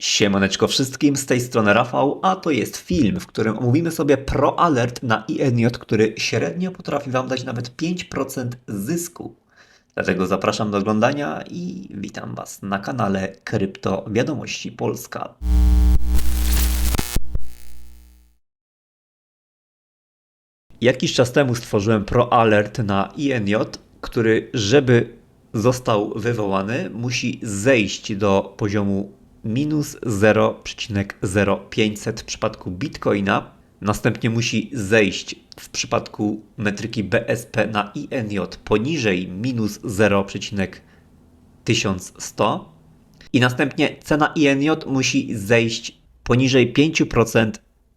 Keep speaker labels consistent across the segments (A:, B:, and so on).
A: Siemaneczko wszystkim, z tej strony Rafał, a to jest film, w którym omówimy sobie Pro Alert na INJ, który średnio potrafi Wam dać nawet 5% zysku. Dlatego zapraszam do oglądania i witam Was na kanale Krypto Wiadomości Polska. Jakiś czas temu stworzyłem Pro Alert na INJ, który, żeby został wywołany, musi zejść do poziomu minus 0,0500 w przypadku Bitcoina. Następnie musi zejść w przypadku metryki BSP na INJ poniżej minus 0,1100 i następnie cena INJ musi zejść poniżej 5%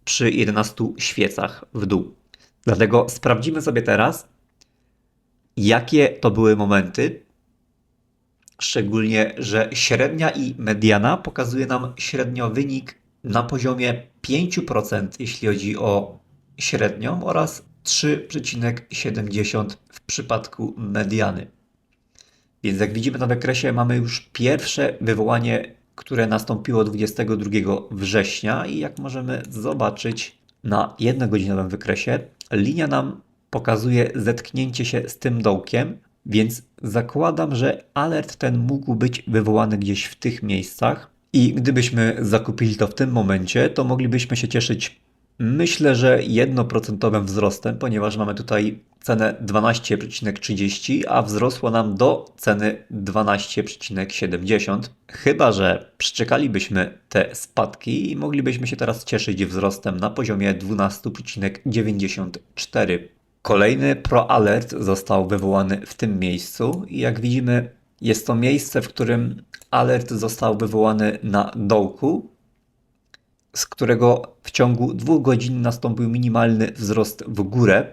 A: przy 11 świecach w dół. Dlatego sprawdzimy sobie teraz, jakie to były momenty. Szczególnie, że średnia i mediana pokazuje nam średnio wynik na poziomie 5%, jeśli chodzi o średnią, oraz 3,70 w przypadku mediany. Więc jak widzimy na wykresie, mamy już pierwsze wywołanie, które nastąpiło 22 września i jak możemy zobaczyć na jednogodzinowym wykresie, linia nam pokazuje zetknięcie się z tym dołkiem, więc zakładam, że alert ten mógł być wywołany gdzieś w tych miejscach. I gdybyśmy zakupili to w tym momencie, to moglibyśmy się cieszyć, myślę, że 1% wzrostem, ponieważ mamy tutaj cenę 12,30, a wzrosło nam do ceny 12,70. Chyba, że przeczekalibyśmy te spadki i moglibyśmy się teraz cieszyć wzrostem na poziomie 12,94. Kolejny Pro Alert został wywołany w tym miejscu i jak widzimy, jest to miejsce, w którym alert został wywołany na dołku, z którego w ciągu dwóch godzin nastąpił minimalny wzrost w górę,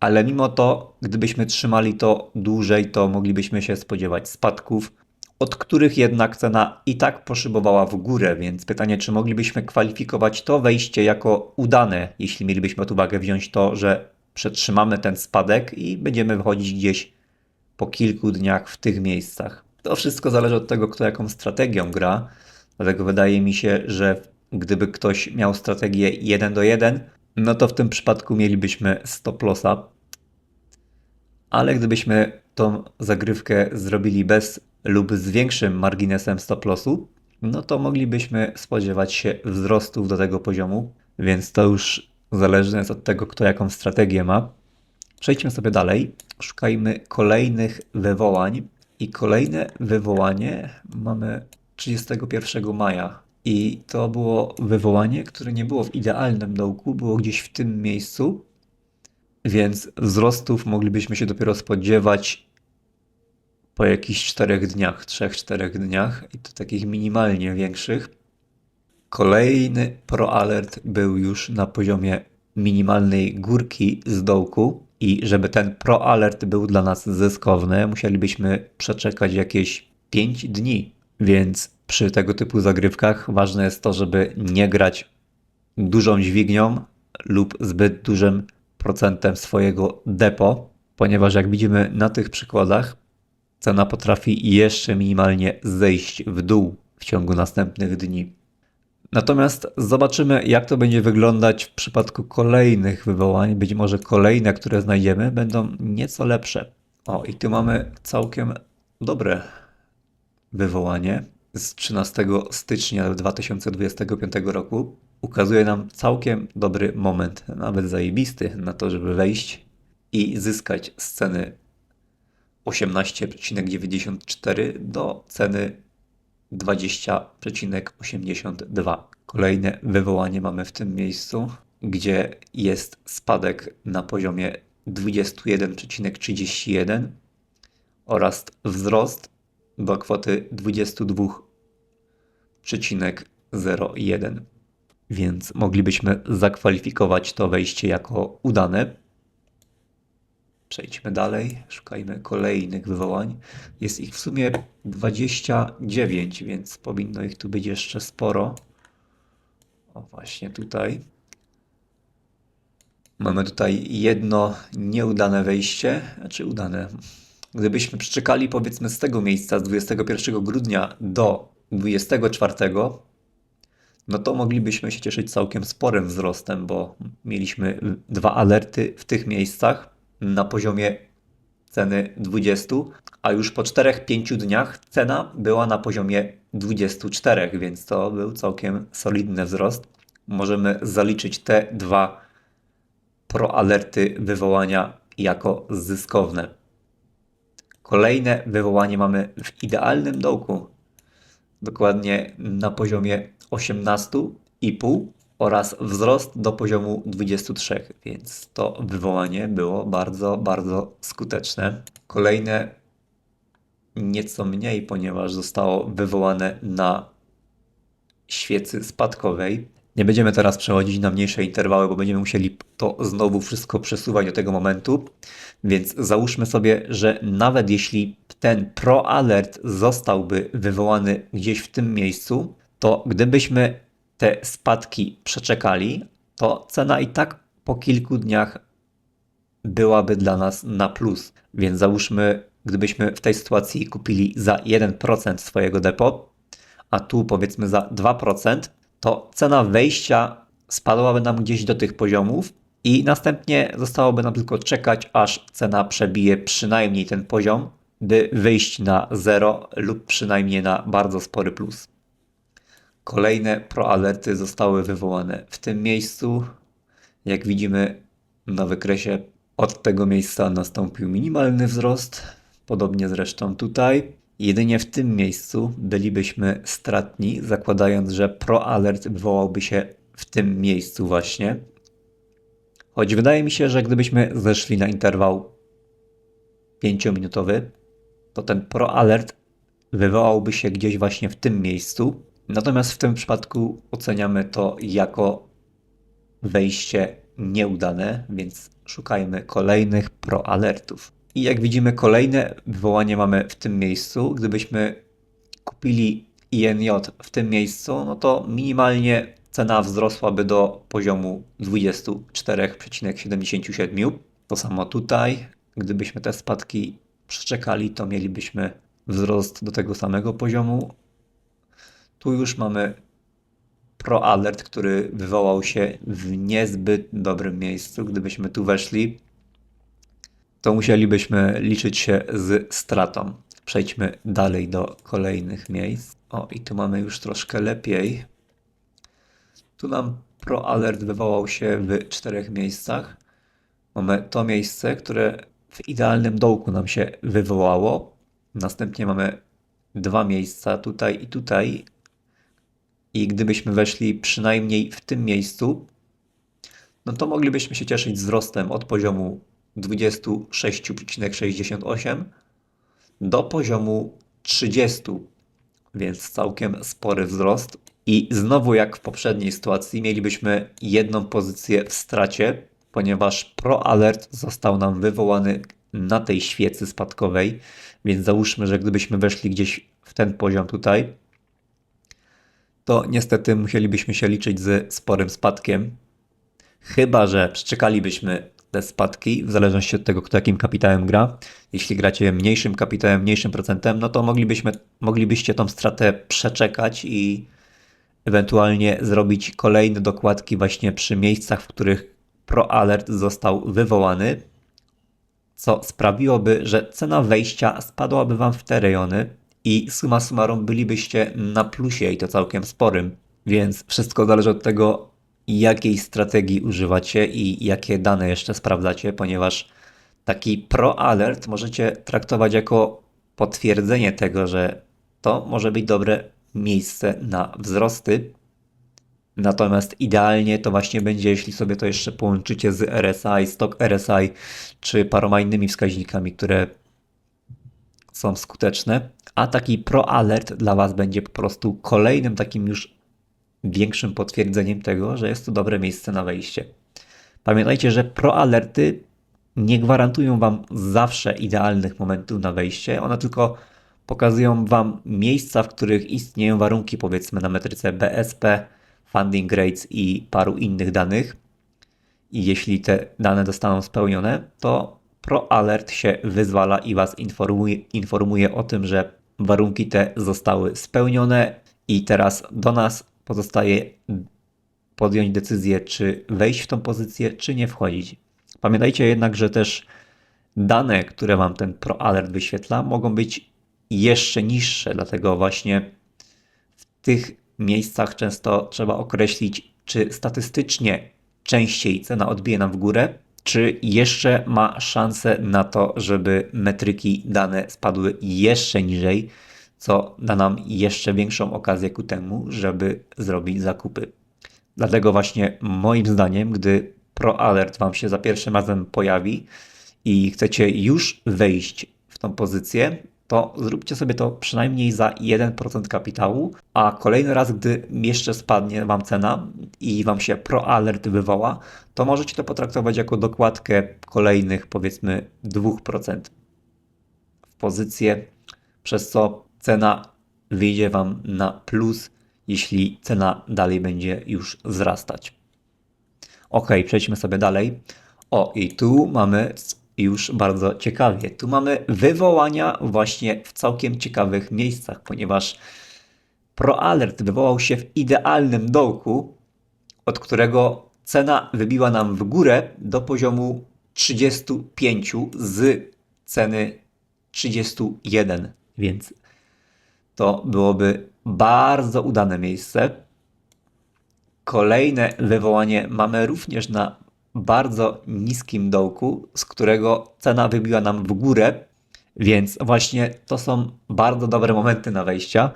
A: ale mimo to, gdybyśmy trzymali to dłużej, to moglibyśmy się spodziewać spadków, od których jednak cena i tak poszybowała w górę, więc pytanie, czy moglibyśmy kwalifikować to wejście jako udane, jeśli mielibyśmy pod uwagę wziąć to, że przetrzymamy ten spadek i będziemy wychodzić gdzieś po kilku dniach w tych miejscach. To wszystko zależy od tego, kto jaką strategią gra. Dlatego wydaje mi się, że gdyby ktoś miał strategię 1 do 1, no to w tym przypadku mielibyśmy stop lossa. Ale gdybyśmy tą zagrywkę zrobili bez lub z większym marginesem stop lossu, no to moglibyśmy spodziewać się wzrostów do tego poziomu, więc to już zależne jest od tego, kto jaką strategię ma. Przejdźmy sobie dalej. Szukajmy kolejnych wywołań. I kolejne wywołanie mamy 31 maja. I to było wywołanie, które nie było w idealnym dołku, było gdzieś w tym miejscu. Więc wzrostów moglibyśmy się dopiero spodziewać po jakichś czterech dniach, trzech, czterech dniach i to takich minimalnie większych. Kolejny Pro Alert był już na poziomie minimalnej górki z dołku i żeby ten Pro Alert był dla nas zyskowny, musielibyśmy przeczekać jakieś 5 dni. Więc przy tego typu zagrywkach ważne jest to, żeby nie grać dużą dźwignią lub zbyt dużym procentem swojego depo, ponieważ jak widzimy na tych przykładach, cena potrafi jeszcze minimalnie zejść w dół w ciągu następnych dni. Natomiast zobaczymy, jak to będzie wyglądać w przypadku kolejnych wywołań. Być może kolejne, które znajdziemy, będą nieco lepsze. O, i tu mamy całkiem dobre wywołanie z 13 stycznia 2025 roku. Ukazuje nam całkiem dobry moment, nawet zajebisty na to, żeby wejść i zyskać z ceny 18,94 do ceny 20,82. Kolejne wywołanie mamy w tym miejscu, gdzie jest spadek na poziomie 21,31 oraz wzrost do kwoty 22,01. Więc moglibyśmy zakwalifikować to wejście jako udane. Przejdźmy dalej, szukajmy kolejnych wywołań. Jest ich w sumie 29, więc powinno ich tu być jeszcze sporo. O, właśnie tutaj. Mamy tutaj jedno nieudane wejście, znaczy udane. Gdybyśmy przeczekali powiedzmy z tego miejsca z 21 grudnia do 24, no to moglibyśmy się cieszyć całkiem sporym wzrostem, bo mieliśmy dwa alerty w tych miejscach na poziomie ceny 20, a już po 4-5 dniach cena była na poziomie 24, więc to był całkiem solidny wzrost. Możemy zaliczyć te dwa proalerty wywołania jako zyskowne. Kolejne wywołanie mamy w idealnym dołku, dokładnie na poziomie 18,5 oraz wzrost do poziomu 23, więc to wywołanie było bardzo, bardzo skuteczne. Kolejne nieco mniej, ponieważ zostało wywołane na świecy spadkowej. Nie będziemy teraz przechodzić na mniejsze interwały, bo będziemy musieli to znowu wszystko przesuwać do tego momentu. Więc załóżmy sobie, że nawet jeśli ten Pro Alert zostałby wywołany gdzieś w tym miejscu, to gdybyśmy te spadki przeczekali, to cena i tak po kilku dniach byłaby dla nas na plus. Więc załóżmy, gdybyśmy w tej sytuacji kupili za 1% swojego depo, a tu powiedzmy za 2%, to cena wejścia spadłaby nam gdzieś do tych poziomów i następnie zostałoby nam tylko czekać, aż cena przebije przynajmniej ten poziom, by wyjść na zero lub przynajmniej na bardzo spory plus. Kolejne proalerty zostały wywołane w tym miejscu. Jak widzimy na wykresie, od tego miejsca nastąpił minimalny wzrost, podobnie zresztą tutaj. Jedynie w tym miejscu bylibyśmy stratni, zakładając, że proalert wywołałby się w tym miejscu właśnie. Choć wydaje mi się, że gdybyśmy zeszli na interwał 5-minutowy, to ten proalert wywołałby się gdzieś właśnie w tym miejscu. Natomiast w tym przypadku oceniamy to jako wejście nieudane, więc szukajmy kolejnych proalertów. I jak widzimy, kolejne wywołanie mamy w tym miejscu. Gdybyśmy kupili INJ w tym miejscu, no to minimalnie cena wzrosłaby do poziomu 24,77. To samo tutaj. Gdybyśmy te spadki przeczekali, to mielibyśmy wzrost do tego samego poziomu. Tu już mamy Pro Alert, który wywołał się w niezbyt dobrym miejscu. Gdybyśmy tu weszli, to musielibyśmy liczyć się z stratą. Przejdźmy dalej do kolejnych miejsc. O, i tu mamy już troszkę lepiej. Tu nam Pro Alert wywołał się w czterech miejscach. Mamy to miejsce, które w idealnym dołku nam się wywołało. Następnie mamy dwa miejsca tutaj i tutaj. I gdybyśmy weszli przynajmniej w tym miejscu, no to moglibyśmy się cieszyć wzrostem od poziomu 26,68 do poziomu 30, więc całkiem spory wzrost. I znowu jak w poprzedniej sytuacji mielibyśmy jedną pozycję w stracie, ponieważ Pro Alert został nam wywołany na tej świecy spadkowej, więc załóżmy, że gdybyśmy weszli gdzieś w ten poziom tutaj, to niestety musielibyśmy się liczyć z sporym spadkiem. Chyba, że przeczekalibyśmy te spadki, w zależności od tego, kto jakim kapitałem gra. Jeśli gracie mniejszym kapitałem, mniejszym procentem, no to moglibyśmy, moglibyście tą stratę przeczekać i ewentualnie zrobić kolejne dokładki właśnie przy miejscach, w których Pro Alert został wywołany, co sprawiłoby, że cena wejścia spadłaby Wam w te rejony i suma summarum bylibyście na plusie i to całkiem sporym. Więc wszystko zależy od tego, jakiej strategii używacie i jakie dane jeszcze sprawdzacie, ponieważ taki Pro Alert możecie traktować jako potwierdzenie tego, że to może być dobre miejsce na wzrosty. Natomiast idealnie to właśnie będzie, jeśli sobie to jeszcze połączycie z RSI, stok RSI, czy paroma innymi wskaźnikami, które są skuteczne. A taki Pro Alert dla Was będzie po prostu kolejnym takim już większym potwierdzeniem tego, że jest to dobre miejsce na wejście. Pamiętajcie, że Pro Alerty nie gwarantują Wam zawsze idealnych momentów na wejście, one tylko pokazują Wam miejsca, w których istnieją warunki, powiedzmy na metryce BSP, funding rates i paru innych danych. I jeśli te dane zostaną spełnione, to Pro Alert się wyzwala i Was informuje, informuje o tym, że warunki te zostały spełnione i teraz do nas pozostaje podjąć decyzję, czy wejść w tą pozycję, czy nie wchodzić. Pamiętajcie jednak, że też dane, które Wam ten Pro Alert wyświetla, mogą być jeszcze niższe, dlatego właśnie w tych miejscach często trzeba określić, czy statystycznie częściej cena odbije nam w górę, czy jeszcze ma szansę na to, żeby metryki dane spadły jeszcze niżej, co da nam jeszcze większą okazję ku temu, żeby zrobić zakupy. Dlatego właśnie moim zdaniem, gdy Pro Alert Wam się za pierwszym razem pojawi i chcecie już wejść w tą pozycję, to zróbcie sobie to przynajmniej za 1% kapitału, a kolejny raz, gdy jeszcze spadnie Wam cena i Wam się Pro Alert wywoła, to możecie to potraktować jako dokładkę kolejnych powiedzmy 2% w pozycję, przez co cena wyjdzie Wam na plus, jeśli cena dalej będzie już wzrastać. Ok, przejdźmy sobie dalej. O, i tu mamy już bardzo ciekawie. Tu mamy wywołania właśnie w całkiem ciekawych miejscach, ponieważ ProAlert wywołał się w idealnym dołku, od którego cena wybiła nam w górę do poziomu 35 z ceny 31, więc to byłoby bardzo udane miejsce. Kolejne wywołanie mamy również na bardzo niskim dołku, z którego cena wybiła nam w górę, więc właśnie to są bardzo dobre momenty na wejścia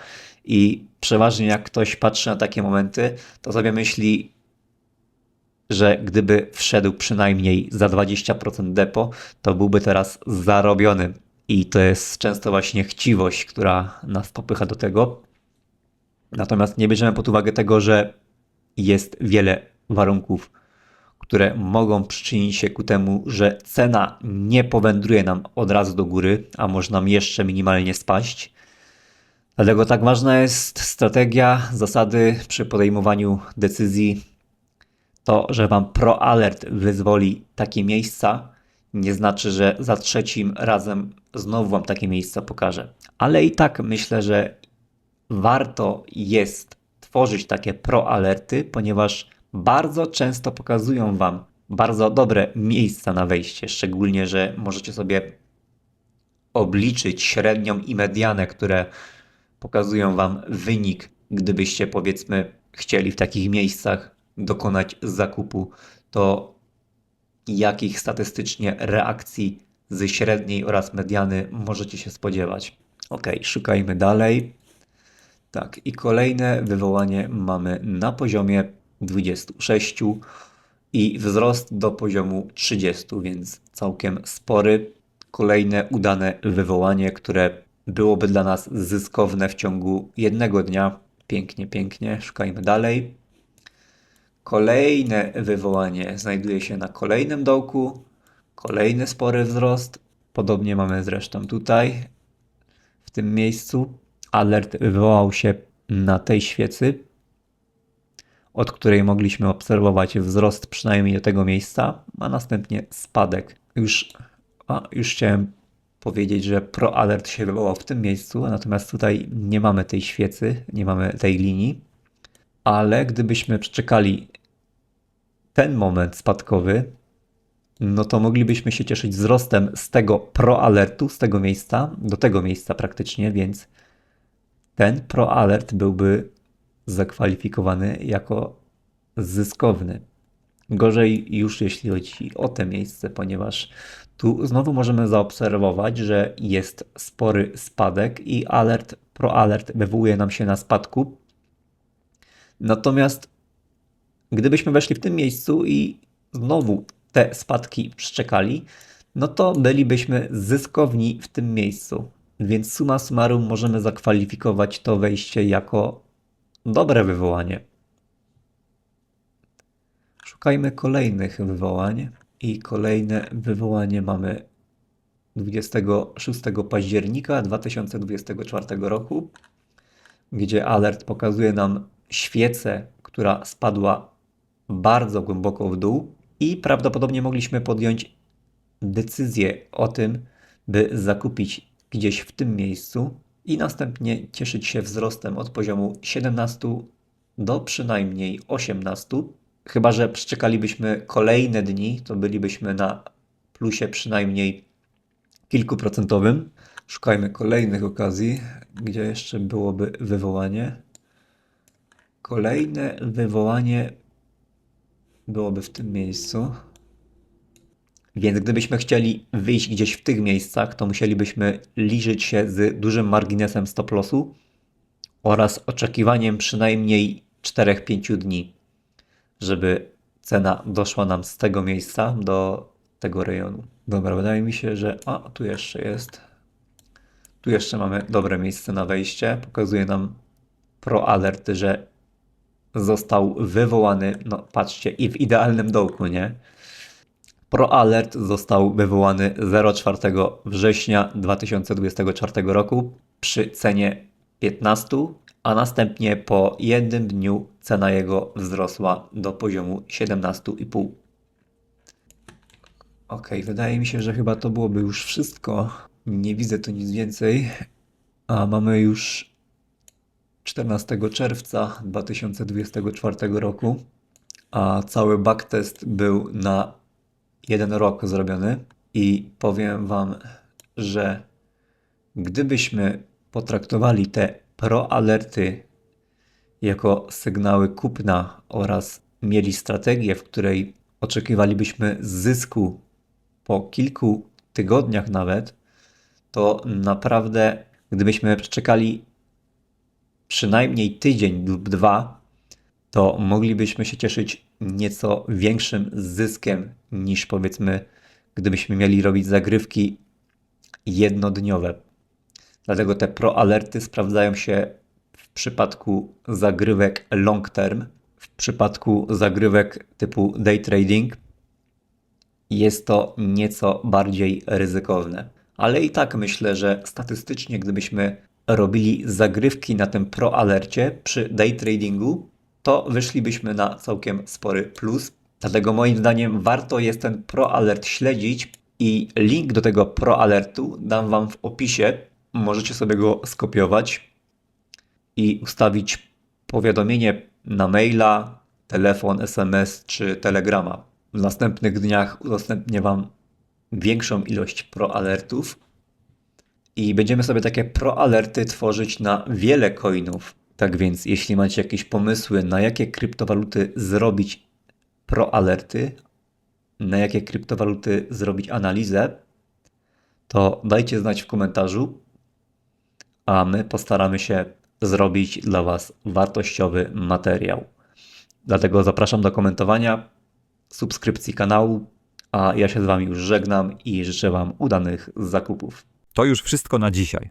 A: i przeważnie jak ktoś patrzy na takie momenty, to sobie myśli, że gdyby wszedł przynajmniej za 20% depo, to byłby teraz zarobiony. I to jest często właśnie chciwość, która nas popycha do tego. Natomiast nie bierzemy pod uwagę tego, że jest wiele warunków które mogą przyczynić się ku temu, że cena nie powędruje nam od razu do góry, a może nam jeszcze minimalnie spaść. Dlatego tak ważna jest strategia, zasady przy podejmowaniu decyzji. To, że Wam ProAlert wyzwoli takie miejsca, nie znaczy, że za trzecim razem znowu Wam takie miejsca pokażę. Ale i tak myślę, że warto jest tworzyć takie ProAlerty, ponieważ bardzo często pokazują Wam bardzo dobre miejsca na wejście, szczególnie, że możecie sobie obliczyć średnią i medianę, które pokazują Wam wynik, gdybyście powiedzmy chcieli w takich miejscach dokonać zakupu, to jakich statystycznie reakcji z średniej oraz mediany możecie się spodziewać. Ok, szukajmy dalej. Tak, i kolejne wywołanie mamy na poziomie 26 i wzrost do poziomu 30, więc całkiem spory. Kolejne udane wywołanie, które byłoby dla nas zyskowne w ciągu jednego dnia. Pięknie, pięknie. Szukajmy dalej. Kolejne wywołanie znajduje się na kolejnym dołku. Kolejny spory wzrost. Podobnie mamy zresztą tutaj, w tym miejscu. Alert wywołał się na tej świecy od której mogliśmy obserwować wzrost przynajmniej do tego miejsca, a następnie spadek. Już, a, już chciałem powiedzieć, że ProAlert się wywołał w tym miejscu, natomiast tutaj nie mamy tej świecy, nie mamy tej linii, ale gdybyśmy przeczekali ten moment spadkowy, no to moglibyśmy się cieszyć wzrostem z tego ProAlertu, z tego miejsca do tego miejsca praktycznie, więc ten ProAlert byłby zakwalifikowany jako zyskowny. Gorzej już jeśli chodzi o te miejsce, ponieważ tu znowu możemy zaobserwować, że jest spory spadek i alert, proalert wywołuje nam się na spadku. Natomiast gdybyśmy weszli w tym miejscu i znowu te spadki przeczekali, no to bylibyśmy zyskowni w tym miejscu. Więc suma summarum możemy zakwalifikować to wejście jako Dobre wywołanie. Szukajmy kolejnych wywołań. I kolejne wywołanie mamy 26 października 2024 roku, gdzie alert pokazuje nam świecę, która spadła bardzo głęboko w dół i prawdopodobnie mogliśmy podjąć decyzję o tym, by zakupić gdzieś w tym miejscu i następnie cieszyć się wzrostem od poziomu 17 do przynajmniej 18. Chyba, że przeczekalibyśmy kolejne dni, to bylibyśmy na plusie przynajmniej kilkuprocentowym. Szukajmy kolejnych okazji, gdzie jeszcze byłoby wywołanie. Kolejne wywołanie byłoby w tym miejscu. Więc gdybyśmy chcieli wyjść gdzieś w tych miejscach, to musielibyśmy liczyć się z dużym marginesem stop lossu oraz oczekiwaniem przynajmniej 4-5 dni, żeby cena doszła nam z tego miejsca do tego rejonu. Dobra, wydaje mi się, że. A, tu jeszcze jest. Tu jeszcze mamy dobre miejsce na wejście. Pokazuje nam Pro Alert, że został wywołany. No, patrzcie, i w idealnym dołku, nie? Pro Alert został wywołany 04 września 2024 roku przy cenie 15, a następnie po jednym dniu cena jego wzrosła do poziomu 17,5. Ok, wydaje mi się, że chyba to byłoby już wszystko. Nie widzę tu nic więcej. A mamy już 14 czerwca 2024 roku, a cały backtest był na jeden rok zrobiony i powiem Wam, że gdybyśmy potraktowali te pro-alerty jako sygnały kupna oraz mieli strategię, w której oczekiwalibyśmy zysku po kilku tygodniach nawet, to naprawdę gdybyśmy czekali przynajmniej tydzień lub dwa, to moglibyśmy się cieszyć nieco większym zyskiem niż powiedzmy, gdybyśmy mieli robić zagrywki jednodniowe. Dlatego te pro-alerty sprawdzają się w przypadku zagrywek long term, w przypadku zagrywek typu day trading jest to nieco bardziej ryzykowne. Ale i tak myślę, że statystycznie, gdybyśmy robili zagrywki na tym pro alercie przy day tradingu, to wyszlibyśmy na całkiem spory plus. Dlatego moim zdaniem warto jest ten pro alert śledzić i link do tego pro alertu dam Wam w opisie. Możecie sobie go skopiować i ustawić powiadomienie na maila, telefon, SMS czy telegrama. W następnych dniach udostępnię Wam większą ilość pro-alertów i będziemy sobie takie pro-alerty tworzyć na wiele coinów. Tak więc, jeśli macie jakieś pomysły, na jakie kryptowaluty zrobić pro-alerty, na jakie kryptowaluty zrobić analizę, to dajcie znać w komentarzu, a my postaramy się zrobić dla Was wartościowy materiał. Dlatego zapraszam do komentowania subskrypcji kanału, a ja się z Wami już żegnam i życzę Wam udanych zakupów.
B: To już wszystko na dzisiaj.